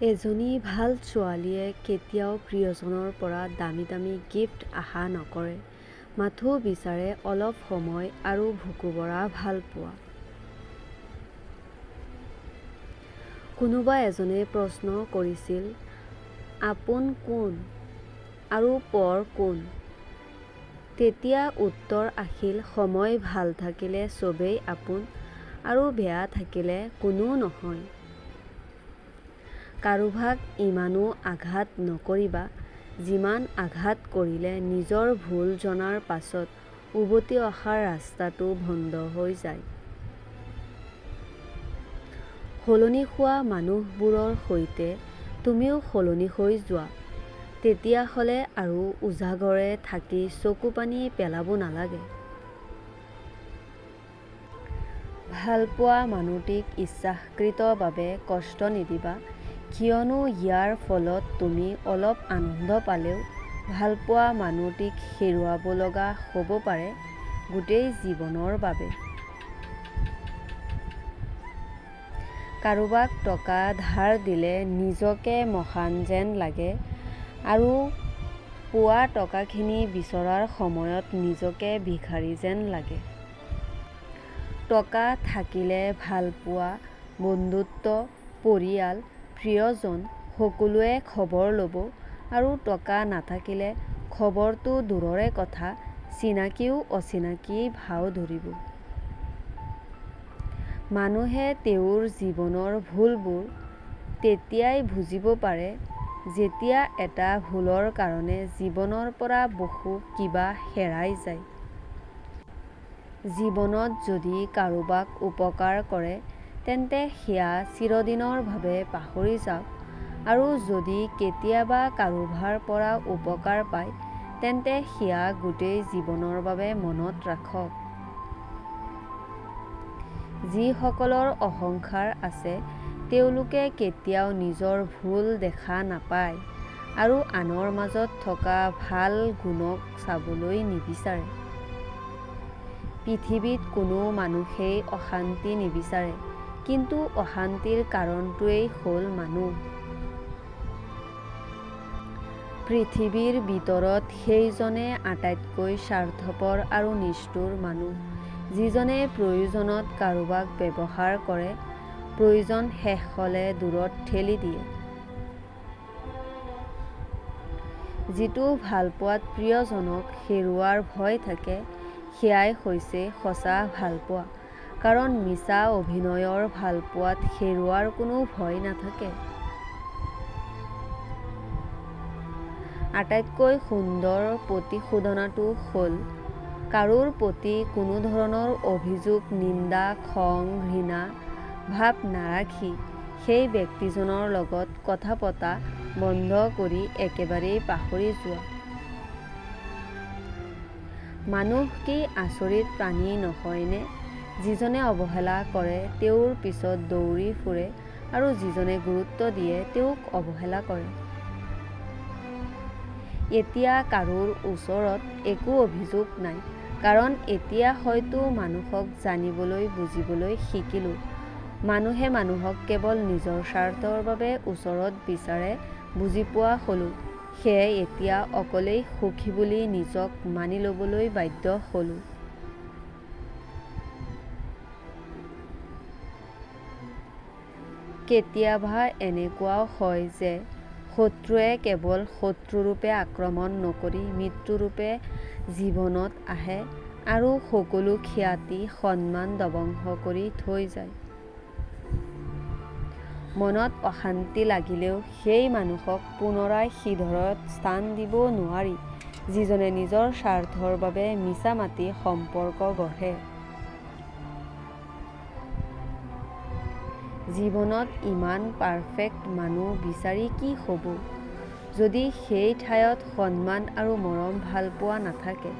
এজনী ভাল ছোৱালীয়ে কেতিয়াও প্ৰিয়জনৰ পৰা দামী দামী গিফ্ট আশা নকৰে, মাথো বিচাৰে অলপ সময় আৰু ভুকুভৰা ভালপোৱা। কোনোবা এজনে প্ৰশ্ন কৰিছিল, আপোন কোন আৰু পৰ কোন? তেতিয়া উত্তৰ আহিল সময় ভাল থাকিলে চবেই আপোন আৰু বেয়া থাকিলে কোনো নহয়। কাৰোবাক ইমানো আঘাত নকৰিবা, যিমান আঘাত কৰিলে নিজৰ ভুল জনাৰ পাছত উভতি অহাৰ ৰাস্তাটো বন্ধ হৈ যায়। সলনি হোৱা মানুহবোৰৰ সৈতে তুমিও সলনি হৈ যোৱা। তেতিয়াহ'লে আৰু ওজাগৰে থাকি চকুপানী পেলাব নালাগে। ভালপোৱা মানুহটিক ইচ্ছাকৃতভাৱে কষ্ট নিদিবা, কিয়নো ইয়াৰ ফলত তুমি অলপ আনন্দ পালেও ভালপোৱা মানুহটিক হেৰুৱাব লগা হ'ব পাৰে গোটেই জীৱনৰ বাবে। কাৰোবাক টকা ধাৰ দিলে নিজকে মহান যেন লাগে আৰু পোৱা টকাখিনি বিচৰাৰ সময়ত নিজকে ভিখাৰী যেন লাগে। টকা থাকিলে ভালপোৱা, বন্ধুত্ব, পৰিয়াল, প্ৰিয়জন সকলোৱে খবৰ ল'ব আৰু টকা নাথাকিলে খবৰটো দূৰৰে কথা চিনাকিও অচিনাকি ভাও ধৰিব। মানুহে তেওঁৰ জীৱনৰ ভুলবোৰ তেতিয়াই বুজিব পাৰে যেতিয়া এটা ভুলৰ কাৰণে জীৱনৰ পৰা বহু কিবা হেৰাই যায়। জীৱনত যদি কাৰোবাক উপকাৰ কৰে তেন্তে সেয়া চিৰদিনৰ বাবে পাহৰি যাওক আৰু যদি কেতিয়াবা কাৰোবাৰ পৰা উপকাৰ পায় তেন্তে সেয়া গোটেই জীৱনৰ বাবে মনত ৰাখক। যিসকলৰ অহংকাৰ আছে তেওঁলোকে কেতিয়াও নিজৰ ভুল দেখা নাপায় আৰু আনৰ মাজত থকা ভাল গুণক চাবলৈ নিবিচাৰে। পৃথিৱীত কোনো মানুহেই অশান্তি নিবিচাৰে কিন্তু অশান্তিৰ কাৰণটোৱেই হ'ল মানুহ। পৃথিৱীৰ ভিতৰত সেইজনে আটাইতকৈ স্বাৰ্থপৰ আৰু নিষ্ঠুৰ মানুহ যিজনে প্ৰয়োজনত কাৰোবাক ব্যৱহাৰ কৰে, প্ৰয়োজন শেষ হ'লে দূৰত ঠেলি দিয়ে। যিটো ভালপোৱাত প্ৰিয়জনক হেৰুৱাৰ ভয় থাকে সেয়াই হৈছে সঁচা ভালপোৱা কাৰণ মিছা অভিনয়ৰ ভালপোৱাত হেৰুৱাৰ কোনো ভয় নাথাকে। আটাইতকৈ সুন্দৰ প্ৰতিশোধনাটো হ'ল কাৰোৰ প্ৰতি কোনো ধৰণৰ অভিযোগ নিন্দা খং ঘৃণা ভাৱ নাৰাখি সেই ব্যক্তিজনৰ লগত কথা পতা বন্ধ কৰি একেবাৰেই পাহৰি যোৱা। মানুহ কি আচৰিত প্ৰাণী নহয়নে যিজনে অৱহেলা কৰে তেওঁৰ পিছত দৌৰি ফুৰে আৰু যিজনে গুৰুত্ব দিয়ে তেওঁক অৱহেলা কৰে। এতিয়া কাৰোৰ ওচৰত একো অভিযোগ নাই কাৰণ এতিয়া হয়তো মানুহক জানিবলৈ বুজিবলৈ শিকিলো মানুহে মানুহক কেৱল নিজৰ স্বাৰ্থৰ বাবে ওচৰত বিচাৰে বুজি পোৱা হ'লো সেয়ে এতিয়া অকলেই সুখী বুলি নিজক মানি ল'বলৈ বাধ্য হ'লো। কেতিয়াবা এনেকুৱাও হয় যে শত্ৰুৱে কেৱল শত্ৰুৰূপে আক্ৰমণ নকৰি মিত্ৰৰূপে জীৱনত আহে আৰু সকলো খ্যাতি সন্মান ধ্বংস কৰি থৈ যায়। মনত অশান্তি লাগিলেও সেই মানুহক পুনৰাই হৃদয়ত স্থান দিব নোৱাৰি যিজনে নিজৰ স্বাৰ্থৰ বাবে মিছা মাতি সম্পৰ্ক গঢ়ে। জীৱনত ইমান পাৰফেক্ট মানুহ বিচাৰি কি হ'ব যদি সেই ঠাইত সন্মান আৰু মৰম ভালপোৱা নাথাকে।